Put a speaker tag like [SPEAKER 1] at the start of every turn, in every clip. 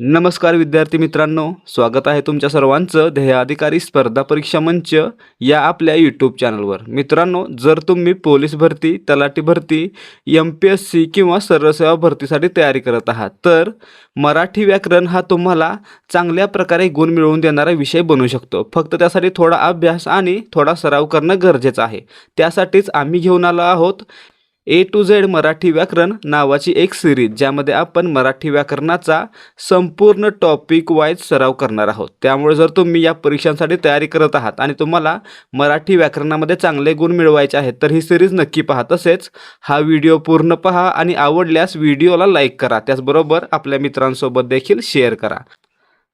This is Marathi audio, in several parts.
[SPEAKER 1] नमस्कार विद्यार्थी मित्रांनो स्वागत आहे तुमच्या सर्वांचं ध्येय अधिकारी स्पर्धा परीक्षा मंच या आपल्या यूट्यूब चॅनलवर मित्रांनो जर तुम्ही पोलीस भरती तलाठी भरती एम पी एस सी किंवा सर्वसेवा भरतीसाठी तयारी करत आहात तर मराठी व्याकरण हा तुम्हाला चांगल्या प्रकारे गुण मिळवून देणारा विषय बनू शकतो. फक्त त्यासाठी थोडा अभ्यास आणि थोडा सराव करणं गरजेचं आहे. त्यासाठीच आम्ही घेऊन आलो आहोत ए टू झेड मराठी व्याकरण नावाची एक सिरीज ज्यामध्ये आपण मराठी व्याकरणाचा संपूर्ण टॉपिक वाईज सराव करणार आहोत. त्यामुळे जर तुम्ही या परीक्षांसाठी तयारी करत आहात आणि तुम्हाला मराठी व्याकरणामध्ये चांगले गुण मिळवायचे आहेत तर ही सिरीज नक्की पहा. तसेच हा व्हिडिओ पूर्ण पहा आणि आवडल्यास व्हिडिओला लाईक करा. त्याचबरोबर आपल्या मित्रांसोबत देखील शेअर करा.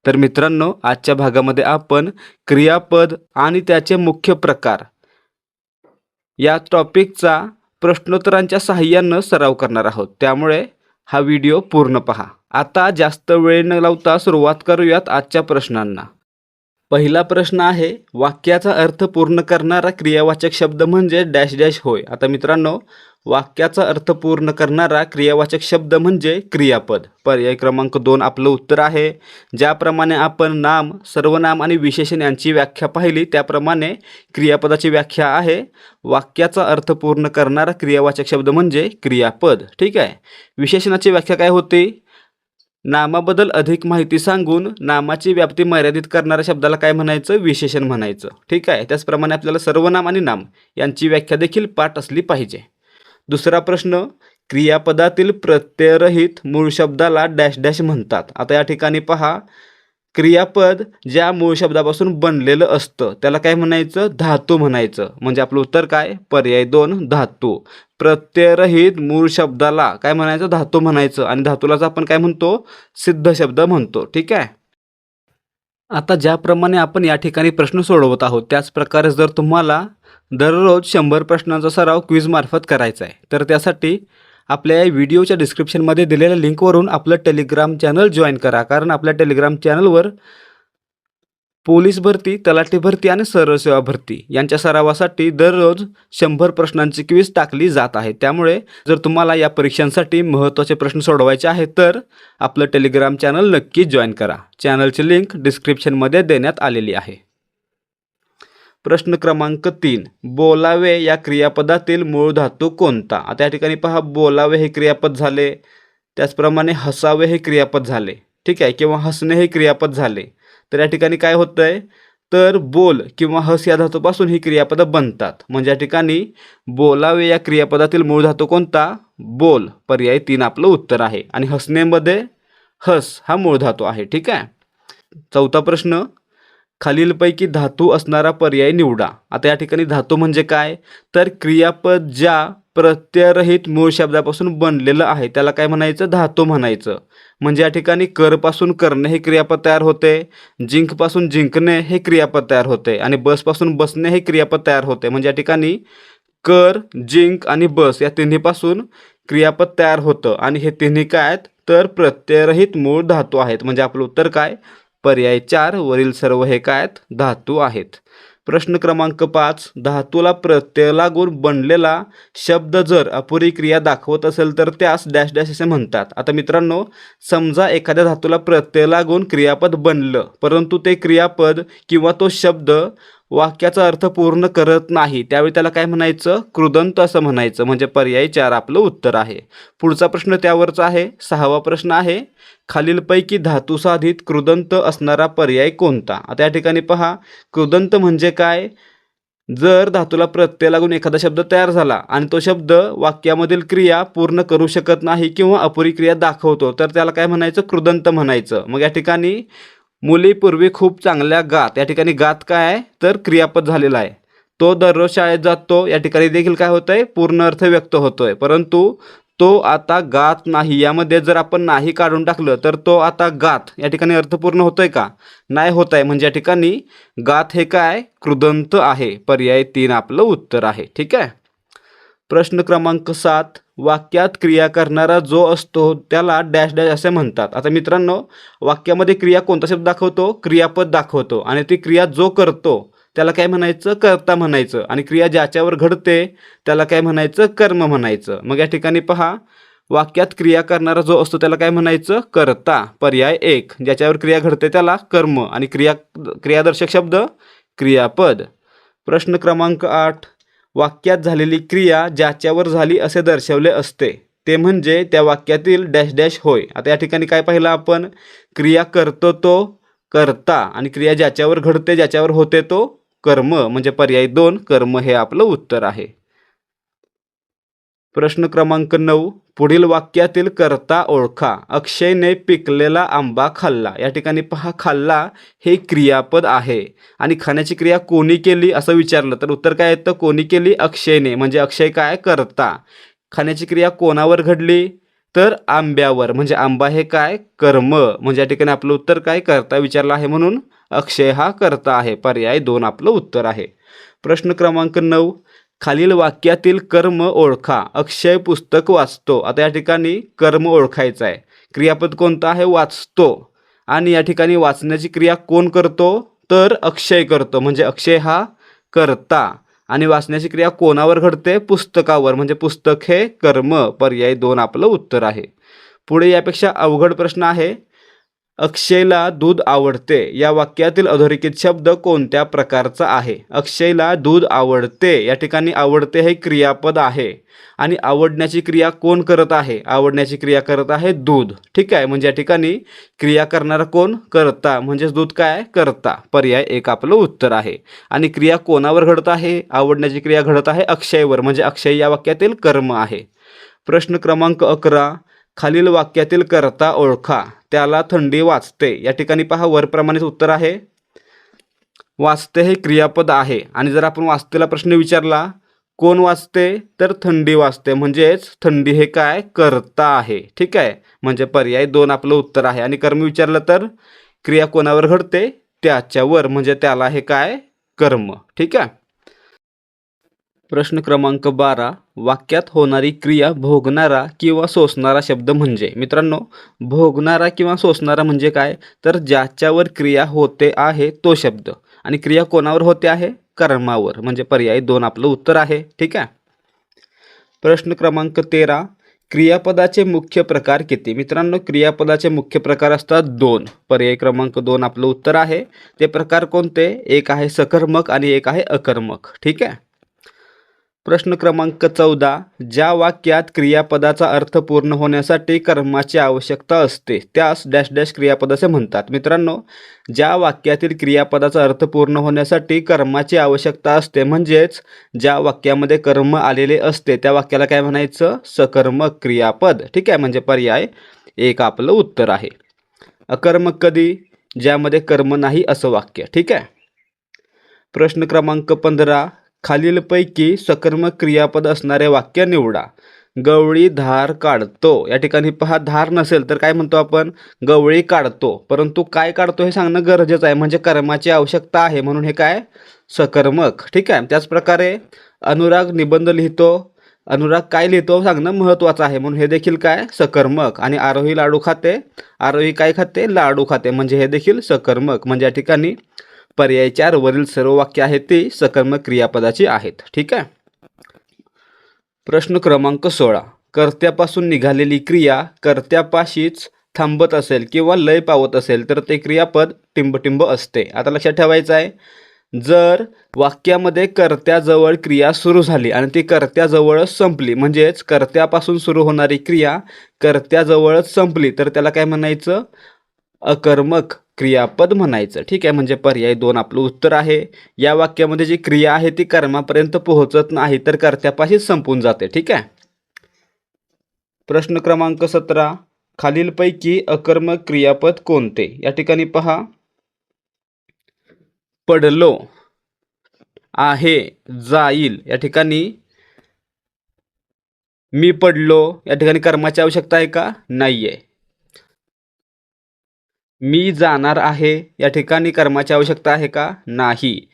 [SPEAKER 1] तर मित्रांनो आजच्या भागामध्ये आपण क्रियापद आणि त्याचे मुख्य प्रकार या टॉपिकचा प्रश्नोत्तरांच्या सहाय्यानं सराव करणार आहोत. त्यामुळे हा व्हिडिओ पूर्ण पहा. आता जास्त वेळ न लावता सुरुवात करूयात आजच्या प्रश्नांना. पहिला प्रश्न आहे वाक्याचा अर्थ पूर्ण करणारा क्रियावाचक शब्द म्हणजे डॅश डॅश होय. आता मित्रांनो वाक्याचा अर्थ पूर्ण करणारा क्रियावाचक शब्द म्हणजे क्रियापद. पर्याय क्रमांक दोन आपलं उत्तर आहे. ज्याप्रमाणे आपण नाम सर्वनाम आणि विशेषण यांची व्याख्या पाहिली त्याप्रमाणे क्रियापदाची व्याख्या आहे. वाक्याचा अर्थ पूर्ण करणारा क्रियावाचक शब्द म्हणजे क्रियापद. ठीक आहे? विशेषणाची व्याख्या काय होती? नामाबद्दल अधिक माहिती सांगून नामाची व्याप्ती मर्यादित करणाऱ्या शब्दाला काय म्हणायचं? विशेषण म्हणायचं. ठीक आहे? त्याचप्रमाणे आपल्याला सर्वनाम आणि नाम यांची व्याख्या देखील पाठ असली पाहिजे. दुसरा प्रश्न क्रियापदातील प्रत्ययरहित मूळ शब्दाला डॅश डॅश म्हणतात. आता या ठिकाणी पहा क्रियापद ज्या मूळ शब्दापासून बनलेलं असतं त्याला काय म्हणायचं? धातू म्हणायचं. म्हणजे आपलं उत्तर काय? पर्याय दोन धातू. प्रत्ययरहित मूळ शब्दाला काय म्हणायचं? धातू म्हणायचं. आणि धातूलाच आपण काय म्हणतो? सिद्ध शब्द म्हणतो. ठीक आहे? आता ज्याप्रमाणे आपण या ठिकाणी प्रश्न सोडवत आहोत त्याच प्रकारे जर तुम्हाला दररोज शंभर प्रश्नांचा सराव क्विजमार्फत करायचा आहे तर त्यासाठी आपल्या या व्हिडिओच्या डिस्क्रिप्शनमध्ये दिलेल्या लिंकवरून आपलं टेलिग्राम चॅनल जॉईन करा. कारण आपल्या टेलिग्राम चॅनलवर पोलीस भरती तलाठी भरती आणि सरसेवा भरती यांच्या सरावासाठी दररोज शंभर प्रश्नांची क्विज टाकली जात आहे. त्यामुळे जर तुम्हाला या परीक्षांसाठी महत्त्वाचे प्रश्न सोडवायचे आहेत तर आपलं टेलिग्राम चॅनल नक्की जॉईन करा. चॅनलची लिंक डिस्क्रिप्शनमध्ये देण्यात आलेली आहे. प्रश्न क्रमांक तीन. बोलावे या क्रियापदातील मूळ धातू कोणता? आता या ठिकाणी पहा बोलावे हे क्रियापद झाले. त्याचप्रमाणे हसावे हे क्रियापद झाले. ठीक आहे? किंवा हसणे हे क्रियापद झाले. तर या ठिकाणी काय होतं आहे तर बोल किंवा हस या धातूपासून ही क्रियापदं बनतात. म्हणजे या ठिकाणी बोलावे या क्रियापदातील मूळ धातू कोणता? बोल. पर्याय तीन आपलं उत्तर आहे. आणि हसनेमध्ये हस हा मूळ धातू आहे. ठीक आहे? चौथा प्रश्न खालीलपैकी धातू असणारा पर्याय निवडा. आता या ठिकाणी धातू म्हणजे काय? तर क्रियापद ज्या प्रत्ययरहित मूळ शब्दापासून बनलेलं आहे त्याला काय म्हणायचं? धातू म्हणायचं. म्हणजे या ठिकाणी करपासून करणे हे क्रियापद तयार होते जिंकपासून जिंकणे हे क्रियापद तयार होते आणि बसपासून बसणे हे क्रियापद तयार होते. म्हणजे या ठिकाणी कर जिंक आणि बस या तिन्हीपासून क्रियापद तयार होतं. आणि हे तिन्ही काय आहेत? तर प्रत्ययरहित मूळ धातू आहेत. म्हणजे आपलं उत्तर काय? पर्याय चार वरील सर्व हे काय आहेत? धातू आहेत. प्रश्न क्रमांक पाच धातूला प्रत्यय लागून बनलेला शब्द जर अपुरी क्रिया दाखवत असेल तर त्यास डॅश डॅश असे म्हणतात. आता मित्रांनो समजा एखाद्या धातूला प्रत्यय लागून क्रियापद बनलं परंतु ते क्रियापद किंवा तो शब्द वाक्याचा अर्थ पूर्ण करत नाही. त्यावेळी त्याला काय म्हणायचं? कृदंत असं म्हणायचं. म्हणजे पर्याय चार आपलं उत्तर आहे. पुढचा प्रश्न त्यावरचा आहे. सहावा प्रश्न आहे. खालीलपैकी धातू साधित कृदंत असणारा पर्याय कोणता? आता या ठिकाणी पहा. कृदंत म्हणजे काय? जर धातूला प्रत्यय लागून एखादा शब्द तयार झाला आणि तो शब्द वाक्यामधील क्रिया पूर्ण करू शकत नाही किंवा अपुरी क्रिया दाखवतो तर त्याला काय म्हणायचं? कृदंत म्हणायचं. मग या ठिकाणी मुली पूर्वी खूप चांगल्या गात या ठिकाणी गात काय आहे? तर क्रियापद झालेला आहे. तो दररोज शाळेत जातो या ठिकाणी देखील काय होतंय? पूर्ण अर्थ व्यक्त होतोय. परंतु तो आता गात नाही. यामध्ये जर आपण नाही काढून टाकलं तर तो आता गात या ठिकाणी अर्थपूर्ण होतोय का? नाही होत आहे म्हणजे या ठिकाणी गात हे काय? कृदंत आहे. पर्याय तीन आपलं उत्तर आहे. ठीक आहे? प्रश्न क्रमांक सात वाक्यात क्रिया करणारा जो असतो त्याला डॅश डॅश असे म्हणतात. आता मित्रांनो वाक्यामध्ये क्रिया कोणता शब्द दाखवतो? क्रियापद दाखवतो. आणि ती क्रिया जो करतो त्याला काय म्हणायचं? करता म्हणायचं. आणि क्रिया ज्याच्यावर घडते त्याला काय म्हणायचं? कर्म म्हणायचं. मग या ठिकाणी पहा वाक्यात क्रिया करणारा जो असतो त्याला काय म्हणायचं? कर्ता. पर्याय एक. ज्याच्यावर क्रिया घडते त्याला कर्म. आणि क्रिया क्रियादर्शक शब्द क्रियापद. प्रश्न क्रमांक आठ वाक्यात झालेली क्रिया ज्याच्यावर झाली असे दर्शवले असते ते म्हणजे त्या वाक्यातील डॅश डॅश होय. आता या ठिकाणी काय पाहिलं आपण? क्रिया करतो तो करता आणि क्रिया ज्याच्यावर घडते ज्याच्यावर होते तो कर्म. म्हणजे पर्याय दोन कर्म हे आपलं उत्तर आहे. प्रश्न क्रमांक नऊ पुढील वाक्यातील करता ओळखा. अक्षयने पिकलेला आंबा खाल्ला. या ठिकाणी पहा खाल्ला हे क्रियापद आहे. आणि खाण्याची क्रिया कोणी केली असं विचारलं तर उत्तर काय येतं? कोणी केली? अक्षयने. म्हणजे अक्षय काय? करता. खाण्याची क्रिया कोणावर घडली? तर आंब्यावर. म्हणजे आंबा हे काय? कर्म. म्हणजे या ठिकाणी आपलं उत्तर काय? करता विचारलं आहे म्हणून अक्षय हा करता आहे. पर्याय दोन आपलं उत्तर आहे. प्रश्न क्रमांक नऊ खालील वाक्यातील कर्म ओळखा. अक्षय पुस्तक वाचतो. आता या ठिकाणी कर्म ओळखायचं आहे. क्रियापद कोणतं आहे? वाचतो. आणि या ठिकाणी वाचण्याची क्रिया कोण करतो? तर अक्षय करतो. म्हणजे अक्षय हा करता. आणि वाचण्याची क्रिया कोणावर घडते? पुस्तकावर. म्हणजे पुस्तक हे कर्म. पर्याय दोन आपलं उत्तर आहे. पुढे यापेक्षा अवघड प्रश्न आहे. अक्षयला दूध आवडते. या वाक्यातील अधोरेखित शब्द कोणत्या प्रकारचा आहे? अक्षयला दूध आवडते. या ठिकाणी आवडते हे क्रियापद आहे. आणि आवडण्याची क्रिया कोण करत आहे? आवडण्याची क्रिया करत आहे दूध. ठीक आहे? म्हणजे या ठिकाणी क्रिया करणारा कोण? करता. म्हणजेच दूध काय? करता. पर्याय एक आपलं उत्तर आहे. आणि क्रिया कोणावर घडत आहे? आवडण्याची क्रिया घडत आहे अक्षयवर. म्हणजे अक्षय या वाक्यातील कर्म आहे. प्रश्न क्रमांक अकरा. खालील वाक्यातील कर्ता ओळखा. त्याला थंडी वाचते या ठिकाणी पहा वरप्रमाणेच उत्तर आहे. वाचते हे क्रियापद आहे. आणि जर आपण वाचतेला प्रश्न विचारला कोण वाचते तर थंडी वाचते म्हणजेच थंडी हे काय? करता आहे. ठीक आहे? म्हणजे पर्याय दोन आपलं उत्तर आहे. आणि कर्म विचारलं तर क्रिया कोणावर घडते? त्याच्यावर. म्हणजे त्याला हे काय? कर्म. ठीक आहे? प्रश्न क्रमांक बारा वाक्यात होणारी क्रिया भोगणारा किंवा सोसणारा शब्द म्हणजे? मित्रांनो भोगणारा किंवा सोसणारा म्हणजे काय? तर ज्याच्यावर क्रिया होते आहे तो शब्द. आणि क्रिया कोणावर होते आहे? कर्मावर. म्हणजे पर्याय दोन आपलं उत्तर आहे. ठीक आहे? प्रश्न क्रमांक तेरा क्रियापदाचे मुख्य प्रकार किती? मित्रांनो क्रियापदाचे मुख्य प्रकार असतात दोन. पर्याय क्रमांक दोन आपलं उत्तर आहे. ते प्रकार कोणते? एक आहे सकर्मक आणि एक आहे अकर्मक. ठीक आहे? प्रश्न क्रमांक चौदा ज्या वाक्यात क्रियापदाचा अर्थ पूर्ण होण्यासाठी कर्माची आवश्यकता असते त्यास डॅश डॅश क्रियापद असे म्हणतात. मित्रांनो ज्या वाक्यातील क्रियापदाचा अर्थ पूर्ण होण्यासाठी कर्माची आवश्यकता असते म्हणजेच ज्या वाक्यामध्ये कर्म आलेले असते त्या वाक्याला काय म्हणायचं? सकर्मक क्रियापद. ठीक आहे म्हणजे पर्याय एक आपलं उत्तर आहे. अकर्मक कधी? ज्यामध्ये कर्म नाही असं वाक्य. ठीक आहे. प्रश्न क्रमांक पंधरा खालीलपैकी सकर्मक क्रियापद असणारे वाक्य निवडा. गवळी धार काढतो. या ठिकाणी पहा धार नसेल तर काय म्हणतो आपण? गवळी काढतो. परंतु काय काढतो हे सांगणं गरजेचं आहे. म्हणजे कर्माची आवश्यकता आहे. म्हणून हे काय? सकर्मक. ठीक आहे? त्याचप्रकारे अनुराग निबंध लिहितो. अनुराग काय लिहितो? सांगणं महत्त्वाचं आहे. म्हणून हे देखील काय? सकर्मक. आणि आरोही लाडू खाते. आरोही काय खाते? लाडू खाते. म्हणजे हे देखील सकर्मक. म्हणजे या ठिकाणी पर्याय चार वरील सर्व वाक्य आहेत ते सकर्मक क्रियापदाची आहेत. ठीक आहे? प्रश्न क्रमांक सोळा. कर्त्यापासून निघालेली क्रिया कर्त्यापाशीच थांबत असेल किंवा लय पावत असेल तर ते क्रियापद टिंबटिंब असते. आता लक्षात ठेवायचं आहे. जर वाक्यामध्ये कर्त्याजवळ क्रिया सुरू झाली आणि ती कर्त्याजवळच संपली म्हणजेच कर्त्यापासून सुरू होणारी क्रिया कर्त्याजवळच संपली तर त्याला काय म्हणायचं? अकर्मक. क्रियापद म्हणायचं. ठीक आहे म्हणजे पर्याय दोन आपलं उत्तर आहे. या वाक्यामध्ये जी क्रिया आहे ती कर्मापर्यंत पोहोचत नाही तर कर्त्यापाशी संपून जाते. ठीक आहे? प्रश्न क्रमांक सतरा. खालीलपैकी अकर्म क्रियापद कोणते? या ठिकाणी पहा. पडलो आहे जाईल. या ठिकाणी मी पडलो. या ठिकाणी कर्माची आवश्यकता आहे का? नाही आहे मी जाणार आहे या ठिकाणी कर्माची आवश्यकता आहे का? नाही.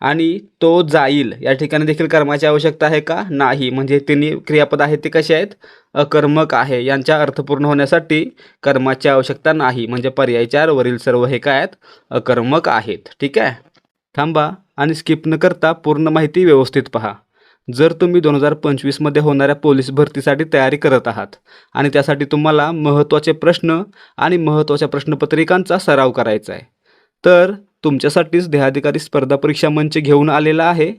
[SPEAKER 1] आणि तो जाईल या ठिकाणी देखील कर्माची आवश्यकता आहे का? नाही. म्हणजे तिन्ही क्रियापद आहेत ते कसे आहेत? अकर्मक आहे. यांच्या अर्थपूर्ण होण्यासाठी कर्माची आवश्यकता नाही. म्हणजे पर्याय चार वरील सर्व हे काय आहेत? अकर्मक आहेत. ठीक आहे? थांबा आणि स्किप न करता पूर्ण माहिती व्यवस्थित पहा. जर तुम्ही दोन हजार पंचवीसमध्ये होणाऱ्या पोलीस भरतीसाठी तयारी करत आहात आणि त्यासाठी तुम्हाला महत्त्वाचे प्रश्न आणि महत्त्वाच्या प्रश्नपत्रिकांचा सराव करायचा आहे तर तुमच्यासाठीच देहाधिकारी स्पर्धा परीक्षा मंच घेऊन आलेला आहे.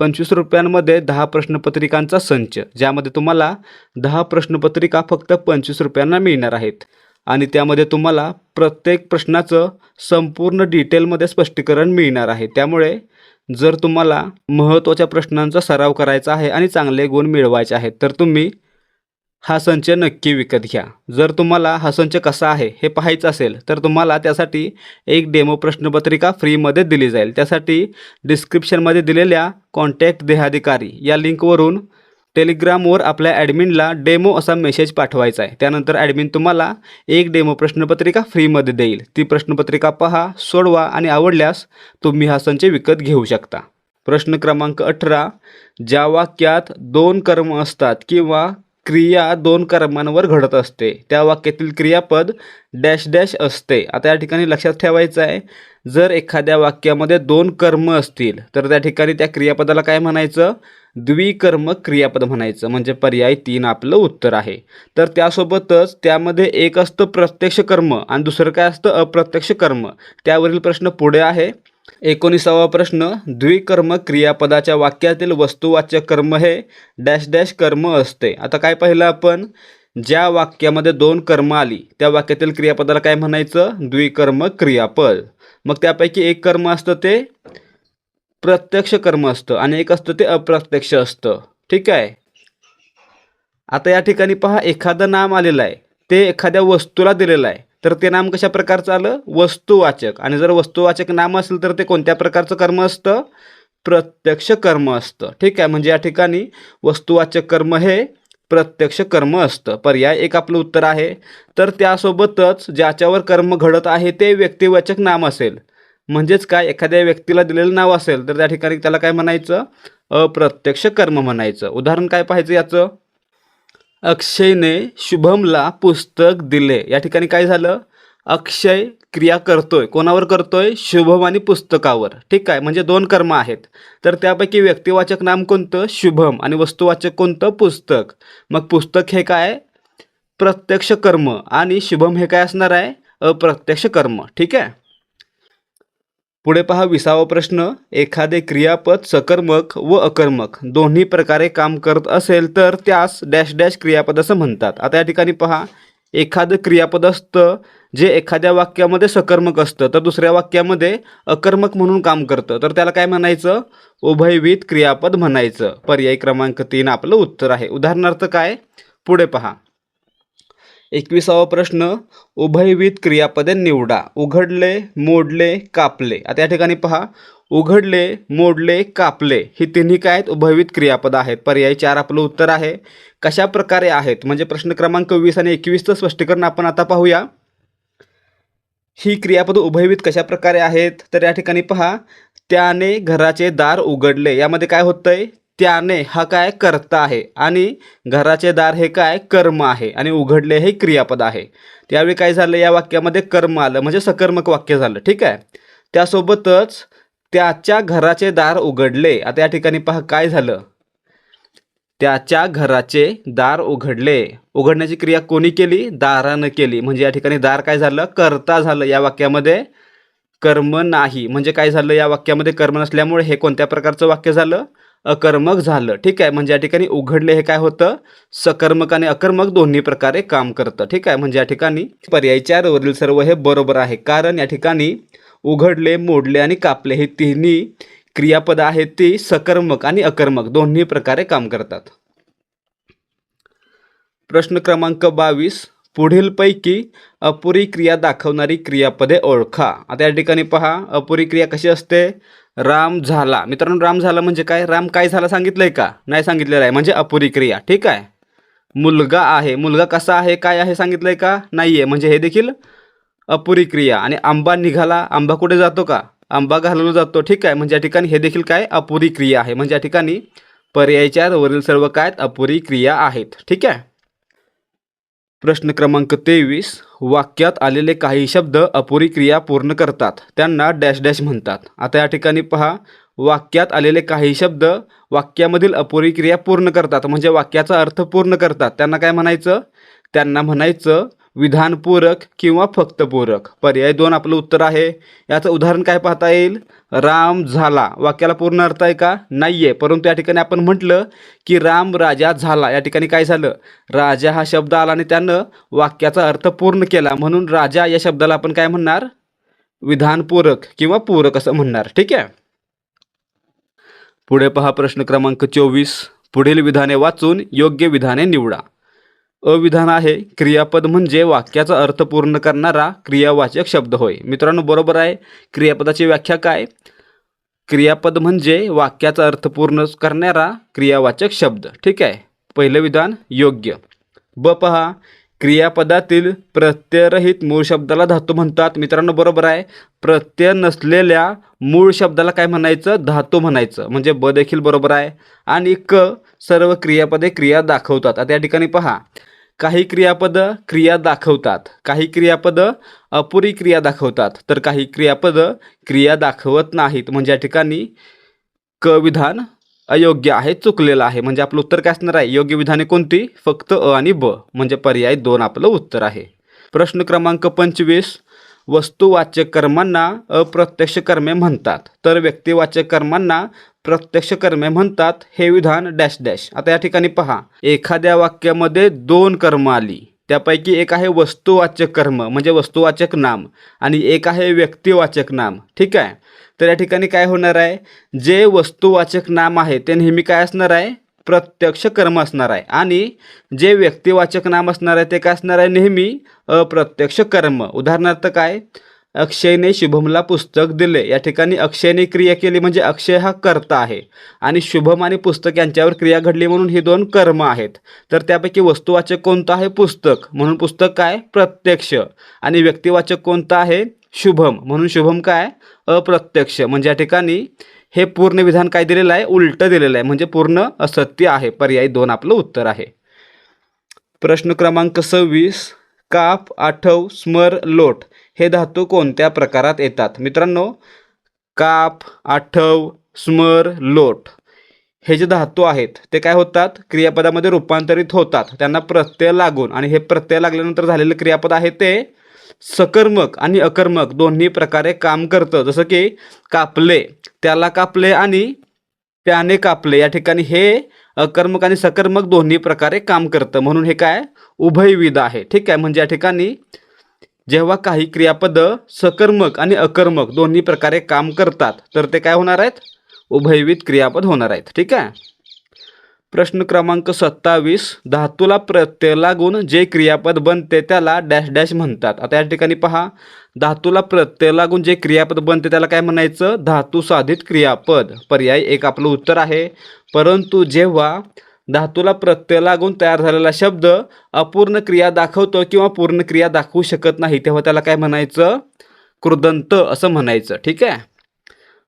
[SPEAKER 1] पंचवीस रुपयांमध्ये दहा प्रश्नपत्रिकांचा संच ज्यामध्ये तुम्हाला दहा प्रश्नपत्रिका फक्त पंचवीस रुपयांना मिळणार आहेत. आणि त्यामध्ये तुम्हाला प्रत्येक प्रश्नाचं संपूर्ण डिटेलमध्ये स्पष्टीकरण मिळणार आहे. त्यामुळे जर तुम्हाला महत्त्वाच्या प्रश्नांचा सराव करायचा आहे आणि चांगले गुण मिळवायचे आहेत तर तुम्ही हा संच नक्की विकत घ्या. जर तुम्हाला हा संच कसा आहे हे पाहायचं असेल तर तुम्हाला त्यासाठी एक डेमो प्रश्नपत्रिका फ्रीमध्ये दिली जाईल. त्यासाठी डिस्क्रिप्शनमध्ये दिलेल्या कॉन्टॅक्ट देहाधिकारी या लिंकवरून टेलिग्रामवर आपल्या ॲडमिनला डेमो असा मेसेज पाठवायचा आहे. त्यानंतर ॲडमिन तुम्हाला एक डेमो प्रश्नपत्रिका फ्रीमध्ये देईल. ती प्रश्नपत्रिका पहा सोडवा आणि आवडल्यास तुम्ही हा संच विकत घेऊ शकता. प्रश्न क्रमांक अठरा ज्या वाक्यात दोन कर्म असतात किंवा क्रिया दोन कर्मांवर घडत असते. त्या वाक्यातील क्रियापद डॅश डॅश असते. आता या ठिकाणी लक्षात ठेवायचं आहे जर एखाद्या वाक्यामध्ये दोन कर्म असतील तर त्या ठिकाणी त्या क्रियापदाला काय म्हणायचं? द्विकर्म क्रियापद म्हणायचं. म्हणजे पर्याय तीन आपलं उत्तर आहे. तर त्यासोबतच त्यामध्ये एक असतं प्रत्यक्ष कर्म आणि दुसरं काय असतं? अप्रत्यक्ष कर्म. त्यावरील प्रश्न पुढे आहे. एकोणीसावा प्रश्न द्विकर्म क्रियापदाच्या वाक्यातील वस्तुवाचक कर्म हे डॅश डॅश कर्म असते. आता काय पाहिलं आपण? ज्या वाक्यामध्ये दोन कर्म आली त्या वाक्यातील क्रियापदाला काय म्हणायचं? द्विकर्म क्रियापद. मग त्यापैकी एक कर्म असतं ते प्रत्यक्ष कर्म असतं आणि एक असतं ते अप्रत्यक्ष असतं. ठीक आहे? आता या ठिकाणी पहा एखादं नाम आलेलं आहे. ते एखाद्या वस्तूला दिलेलं आहे. तर ते नाम कशा प्रकारचं आलं? वस्तुवाचक. आणि जर वस्तुवाचक नाम असेल तर ते कोणत्या प्रकारचं कर्म असतं? प्रत्यक्ष कर्म असतं. ठीक आहे? म्हणजे या ठिकाणी वस्तुवाचक कर्म हे प्रत्यक्ष कर्म असतं. पर्याय एक आपलं उत्तर आहे. तर त्यासोबतच ज्याच्यावर कर्म घडत आहे ते व्यक्तिवाचक नाम असेल. म्हणजेच काय? एखाद्या व्यक्तीला दिलेलं नाव असेल तर त्या ठिकाणी त्याला काय म्हणायचं? अप्रत्यक्ष कर्म म्हणायचं. उदाहरण काय पाहायचं याचं? अक्षयने शुभमला पुस्तक दिले. या ठिकाणी काय झालं? अक्षय क्रिया करतोय. कोणावर करतोय? शुभम आणि पुस्तकावर. ठीक आहे? म्हणजे दोन कर्म आहेत. तर त्यापैकी व्यक्तिवाचक नाम कोणतं? शुभम. आणि वस्तुवाचक कोणतं? पुस्तक. मग पुस्तक हे काय? प्रत्यक्ष कर्म. आणि शुभम हे काय असणार आहे? अप्रत्यक्ष कर्म. ठीक आहे? पुढे पहा विसावा प्रश्न. एखादे क्रियापद सकर्मक व अकर्मक दोन्ही प्रकारे काम करत असेल तर त्यास डॅश डॅश क्रियापद असं म्हणतात. आता या ठिकाणी पहा एखादं क्रियापद असतं जे एखाद्या वाक्यामध्ये सकर्मक असतं तर दुसऱ्या वाक्यामध्ये अकर्मक म्हणून काम करतं. तर त्याला काय म्हणायचं? उभयविध क्रियापद म्हणायचं. पर्याय क्रमांक तीन आपलं उत्तर आहे. उदाहरणार्थ काय? पुढे पहा. एकविसावा प्रश्न उभयविध क्रियापदे निवडा. उघडले मोडले कापले. आता या ठिकाणी पहा. उघडले मोडले कापले. ही तिन्ही काय आहेत? उभयविध क्रियापद आहेत. पर्याय चार आपलं उत्तर आहे. कशा प्रकारे आहेत? म्हणजे प्रश्न क्रमांक वीस आणि एकवीसचं स्पष्टीकरण आपण आता पाहूया. ही क्रियापद उभयविध कशा प्रकारे आहेत? तर या ठिकाणी पहा. त्याने घराचे दार उघडले. यामध्ये काय होतंय? त्याने हा काय कर्ता आहे आणि घराचे दार हे काय कर्म आहे आणि उघडले हे क्रियापद आहे. त्यावेळी काय झालं? या वाक्यामध्ये कर्म आलं. म्हणजे सकर्मक वाक्य झालं. ठीक आहे? त्यासोबतच त्याच्या घराचे दार उघडले. आता या ठिकाणी पहा काय झालं? त्याच्या घराचे दार उघडले. उघडण्याची क्रिया कोणी केली? दारानं केली. म्हणजे या ठिकाणी दार काय झालं? कर्ता झालं या वाक्यामध्ये. कर्म नाही. म्हणजे काय झालं? या वाक्यामध्ये कर्म नसल्यामुळे हे कोणत्या प्रकारचं वाक्य झालं? अकर्मक झालं. ठीक आहे? म्हणजे या ठिकाणी उघडले हे काय होतं? सकर्मक आणि अकर्मक दोन्ही प्रकारे काम करतं. ठीक आहे? म्हणजे या ठिकाणी पर्याय चारवरील सर्व हे बरोबर आहे. कारण या ठिकाणी उघडले मोडले आणि कापले हे तिन्ही क्रियापद आहेत ती सकर्मक आणि अकर्मक. दोन्ही प्रकारे काम करतात. प्रश्न क्रमांक बावीस. पुढीलपैकी अपुरी क्रिया दाखवणारी क्रियापदे ओळखा. आता या ठिकाणी पहा अपुरी क्रिया कशी असते? राम झाला. मित्रांनो राम झाला म्हणजे काय? राम काय झाला सांगितलंय का? नाही सांगितलेलं आहे. म्हणजे अपुरी क्रिया. ठीक आहे? मुलगा आहे. मुलगा कसा आहे? काय आहे सांगितलंय का? नाही आहे म्हणजे हे देखील अपुरी क्रिया. आणि आंबा निघाला. आंबा कुठे जातो का? आंबा घालवला जातो. ठीक आहे? म्हणजे या ठिकाणी हे देखील काय? अपुरी क्रिया आहे. म्हणजे या ठिकाणी पर्यायच्या वरील सर्व काय अपुरी क्रिया आहेत. ठीक आहे? प्रश्न क्रमांक तेवीस वाक्यात आलेले काही शब्द अपुरी क्रिया पूर्ण करतात त्यांना डॅश डॅश म्हणतात. आता या ठिकाणी पहा वाक्यात आलेले काही शब्द वाक्यामधील अपुरी क्रिया पूर्ण करतात. म्हणजे वाक्याचा अर्थ पूर्ण करतात. त्यांना काय म्हणायचं? त्यांना म्हणायचं विधानपूरक किंवा फक्त पूरक पर्याय दोन आपलं उत्तर आहे. याचं उदाहरण काय पाहता येईल? राम झाला. वाक्याला पूर्ण अर्थ आहे का? नाही आहे परंतु या ठिकाणी आपण म्हटलं की राम राजा झाला. या ठिकाणी काय झालं? राजा हा शब्द आला आणि त्यानं वाक्याचा अर्थ पूर्ण केला. म्हणून राजा या शब्दाला आपण काय म्हणणार? विधानपूरक किंवा पूरक असं म्हणणार. ठीक आहे? पुढे पहा प्रश्न क्रमांक चोवीस. पुढील विधाने वाचून योग्य विधाने निवडा. अविधान आहे. क्रियापद म्हणजे वाक्याचा अर्थ पूर्ण करणारा क्रियावाचक शब्द होय. मित्रांनो बरोबर आहे. क्रियापदाची व्याख्या काय? क्रियापद म्हणजे वाक्याचा अर्थ पूर्ण करणारा क्रियावाचक शब्द. ठीक आहे? पहिलं विधान योग्य. ब पहा. क्रियापदातील प्रत्ययरहित मूळ शब्दाला धातू म्हणतात. मित्रांनो बरोबर आहे. प्रत्यय नसलेल्या मूळ शब्दाला काय म्हणायचं? धातू म्हणायचं. म्हणजे ब देखील बरोबर आहे. आणि क सर्व क्रियापदे क्रिया दाखवतात. आता या ठिकाणी पहा. काही क्रियापदं क्रिया दाखवतात काही क्रियापदं अपुरी क्रिया दाखवतात. तर काही क्रियापदं क्रिया दाखवत नाहीत. म्हणजे या ठिकाणी क विधान अयोग्य आहे चुकलेलं आहे. म्हणजे आपलं उत्तर काय असणार आहे? योग्य विधाने कोणती? फक्त अ आणि ब. म्हणजे पर्याय दोन आपलं उत्तर आहे. प्रश्न क्रमांक पंचवीस. वस्तुवाचक कर्मांना अप्रत्यक्ष कर्मे म्हणतात. तर व्यक्तिवाचक कर्मांना प्रत्यक्ष कर्मे म्हणतात हे विधान डॅश डॅश. आता या ठिकाणी पहा. एखाद्या वाक्यामध्ये दोन कर्म आली. त्यापैकी एक आहे वस्तुवाचक कर्म म्हणजे वस्तुवाचक नाम आणि एक आहे व्यक्तिवाचक नाम. ठीक आहे? तर या ठिकाणी काय होणार आहे? जे वस्तुवाचक नाम आहे ते नेहमी काय असणार आहे? प्रत्यक्ष कर्म असणार आहे. आणि जे व्यक्तिवाचक नाम असणार आहे ते काय असणार आहे? नेहमी अप्रत्यक्ष कर्म. उदाहरणार्थ काय? अक्षयने शुभमला पुस्तक दिले. या ठिकाणी अक्षयने क्रिया केली म्हणजे अक्षय हा कर्ता आहे. आणि शुभम आणि पुस्तक यांच्यावर क्रिया घडली म्हणून ही दोन कर्म आहेत. तर त्यापैकी वस्तुवाचक कोणतं आहे? पुस्तक. म्हणून पुस्तक काय? प्रत्यक्ष. आणि व्यक्तिवाचक कोणतं आहे? शुभम. म्हणून शुभम काय? अप्रत्यक्ष. म्हणजे या ठिकाणी हे पूर्ण विधान काय दिलेलं आहे? उलटं दिलेलं आहे. म्हणजे पूर्ण असत्य आहे. पर्याय दोन आपलं उत्तर आहे. प्रश्न क्रमांक सव्वीस काप आठव स्मर लोट हे धातू कोणत्या प्रकारात येतात? मित्रांनो काप आठव स्मर लोट हे जे धातू आहेत ते काय होतात? क्रियापदामध्ये रूपांतरित होतात. त्यांना प्रत्यय लागून आणि हे प्रत्यय लागल्यानंतर झालेलं क्रियापद आहे ते सकर्मक आणि अकर्मक दोन्ही प्रकारे काम करतं. जसं की कापले त्याला कापले आणि त्याने कापले. या ठिकाणी हे अकर्मक आणि सकर्मक दोन्ही प्रकारे काम करतं. म्हणून हे काय? उभयविध आहे. ठीक आहे? म्हणजे या ठिकाणी जेव्हा काही क्रियापदं सकर्मक आणि अकर्मक दोन्ही प्रकारे काम करतात तर ते काय होणार आहेत? उभयविध क्रियापद होणार आहेत. ठीक आहे? प्रश्न क्रमांक सत्तावीस धातूला प्रत्यय लागून जे क्रियापद बनते त्याला डॅश डॅश म्हणतात. आता या ठिकाणी पहा धातूला प्रत्यय लागून जे क्रियापद बनते त्याला काय म्हणायचं? धातू साधित क्रियापद. पर्याय एक आपलं उत्तर आहे. परंतु जेव्हा धातूला प्रत्यय लागून तयार झालेला शब्द अपूर्ण क्रिया दाखवतो किंवा पूर्ण क्रिया दाखवू शकत नाही तेव्हा त्याला काय म्हणायचं? कृदंत असं म्हणायचं. ठीक आहे?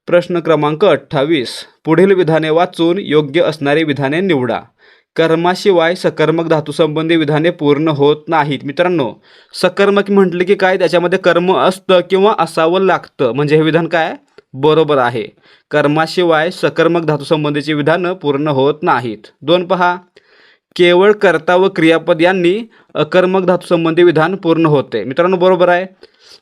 [SPEAKER 1] प्रश्न क्रमांक अठ्ठावीस. पुढील विधाने वाचून योग्य असणारी विधाने निवडा. कर्माशिवाय सकर्मक धातूसंबंधी विधाने पूर्ण होत नाहीत. मित्रांनो सकर्मक म्हटले की काय? त्याच्यामध्ये कर्म असतं किंवा असावं लागतं. म्हणजे हे विधान काय? बरोबर आहे. कर्माशिवाय सकर्मक धातूसंबंधीची विधानं पूर्ण होत नाहीत. दोन पहा. केवळ कर्ता व क्रियापद यांनी अकर्मक धातूसंबंधी विधान पूर्ण होते. मित्रांनो बरोबर आहे.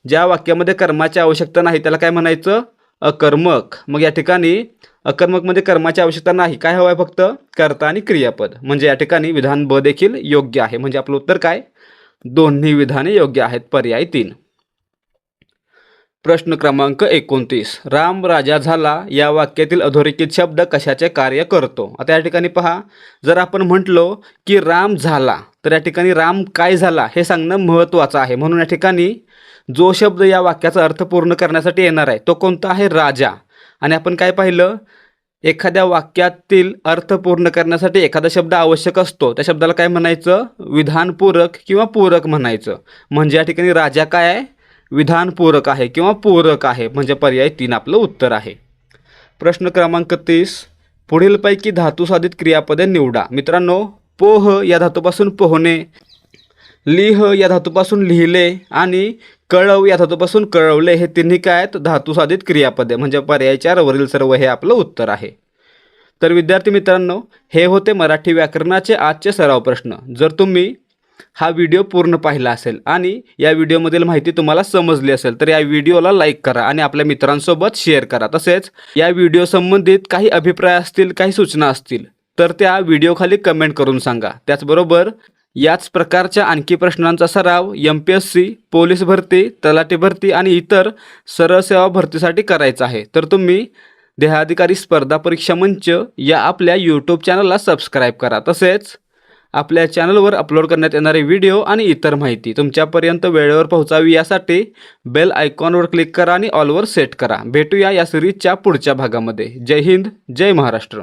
[SPEAKER 1] ज्या वाक्यामध्ये कर्माची आवश्यकता नाही त्याला काय म्हणायचं? अकर्मक. मग या ठिकाणी अकर्मकमध्ये म्हणजे कर्माची आवश्यकता नाही. काय हवं आहे फक्त? कर्ता आणि क्रियापद. म्हणजे या ठिकाणी विधान ब देखील योग्य आहे. म्हणजे आपलं उत्तर काय? दोन्ही विधाने योग्य आहेत. पर्याय तीन. प्रश्न क्रमांक एकोणतीस. राम राजा झाला या वाक्यातील अधोरेखित शब्द कशाचे कार्य करतो? आता या ठिकाणी पहा. जर आपण म्हटलो की राम झाला तर या ठिकाणी राम काय झाला हे सांगणं महत्त्वाचं आहे. म्हणून या ठिकाणी जो शब्द या वाक्याचा अर्थ पूर्ण करण्यासाठी येणार आहे तो कोणता आहे? राजा. आणि आपण काय पाहिलं? एखाद्या वाक्यातील अर्थ पूर्ण करण्यासाठी एखादा शब्द आवश्यक असतो. त्या शब्दाला काय म्हणायचं? विधानपूरक किंवा पूरक म्हणायचं. म्हणजे या ठिकाणी राजा काय आहे? विधानपूरक आहे किंवा पूरक आहे. म्हणजे पर्याय तीन आपलं उत्तर आहे. प्रश्न क्रमांक तीस. पुढीलपैकी धातू साधित क्रियापदे निवडा. मित्रांनो पोह या धातूपासून पोहणे लिह या धातूपासून लिहिले आणि कळव या धातूपासून कळवले हे तिन्ही काय? आहेत धातू साधित क्रियापदे. म्हणजे पर्याय वरील सर्व हे आपलं उत्तर आहे. तर विद्यार्थी मित्रांनो हे होते मराठी व्याकरणाचे आजचे सराव प्रश्न. जर तुम्ही हा व्हिडिओ पूर्ण पाहिला असेल आणि या व्हिडिओमधील माहिती तुम्हाला समजली असेल तर या व्हिडिओला लाईक करा आणि आपल्या मित्रांसोबत शेअर करा. तसेच या व्हिडिओ संबंधित काही अभिप्राय असतील काही सूचना असतील तर त्या व्हिडिओखाली कमेंट करून सांगा. त्याचबरोबर याच प्रकारच्या आणखी प्रश्नांचा सराव M P S C police भरती तलाठी भरती आणि इतर सरळ सेवा भरतीसाठी करायचा आहे. तर तुम्ही देहाधिकारी स्पर्धा परीक्षा मंच या आपल्या यूट्यूब चॅनलला सबस्क्राईब करा. तसेच आपल्या चॅनलवर अपलोड करण्यात येणारे व्हिडिओ आणि इतर माहिती तुमच्यापर्यंत वेळेवर पोहोचावी यासाठी बेल आयकॉनवर क्लिक करा आणि ऑलवर सेट करा. भेटूया या सिरीजच्या पुढच्या भागामध्ये. जय हिंद जय महाराष्ट्र.